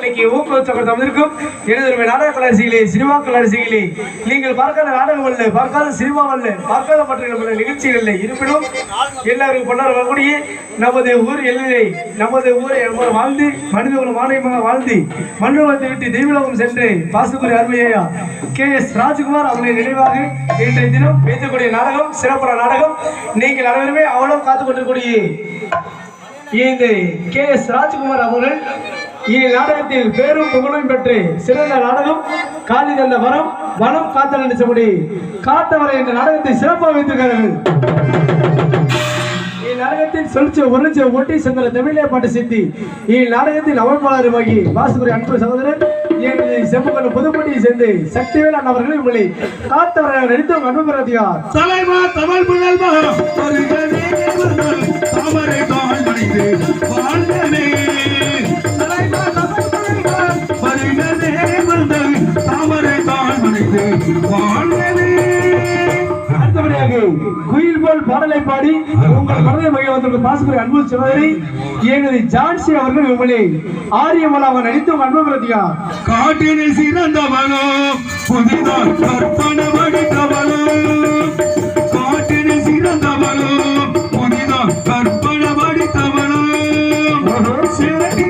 நாடகக்கலைக்கு ஊக்குவிச்சவர் தந்திருக்கும் எனது நாடக கலாசிகளே சினிமா கலரிசிகளே நீங்கள் பார்க்காத நாடகம் அல்ல பார்க்காத சினிமா அல்ல பார்க்காத பற்றிய நிகழ்ச்சிகள் இல்லை இருப்பினும் எல்லாரும் கொண்டாட வரக்கூடிய நமது ஊர் எல்லை நமது ஊரை வாழ்ந்து வாழ்ந்து ஒரு மாநிலமாக வாழ்ந்து மண்டபத்தை விட்டு தெய்வலோகம் சென்று பாசுக்குரிய அருமையா கே எஸ் ராஜ்குமார் அவருடைய நினைவாக இன்றைய தினம் பேசக்கூடிய நாடகம் சிறப்பான நாடகம். நீங்கள் அனைவருமே அவ்வளவு காத்துக்கொண்டிருக்கூடிய இந்த கே எஸ் ராஜ்குமார் அவர்கள் இந்நாடகத்தில் பேரும் புகழும் பெற்று சிறந்த நாடகம் காலி தந்த வரம் வனம் காத்தல் நினைச்சபடி காத்தவரை என்ற நாடகத்தை சிறப்பாக வைத்திருக்கிறார்கள் இந்நாடகத்தில் சொல்லிச்ச ஒருச்ச ஒட்டி சென்ற தமிழே பாட்டு சித்தி இந்நாடகத்தில் அவர்பாளருமாகி வாசுபுரி அன்பு சகோதரன் எனது செம்புக்கண்ணு புதுப்பட்டியை சேர்ந்து சக்திவேலான் அவர்கள் உங்களை காத்தவரை நடித்த அன்பு பிரதியார் தலைவா தமிழ் புகழ்வா வருகவே அடுத்தபடியாக குயில் போல் பாடலை பாடி உங்கள் மனதை மகிழ வந்திருக்கும் பாசுகுரி அன்பு சகோதரி எனது ஜான்சி அவர்கள் உங்களை ஆரியமலாக நடித்து அன்பு பிரதியார் காட்டினில் சிறந்தவளோ புதிதாய் கற்பன வடித்தவளோ சிறகில்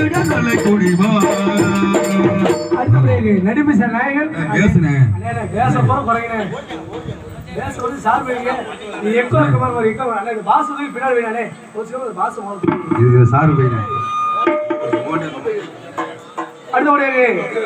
பரியிட தலை கொடிவா சார் நாயகன் பேசுனேன் பேச போற குறைங்க பேச வந்து சார் வைங்க நீ எக்கோ இருக்க மாதிரி எக்கோ அண்ணே பாசு போய் பின்னாடி வைங்க அண்ணே. ஒரு சில பாசு போகும் இது சாரு பையன் அடுத்தபடியாக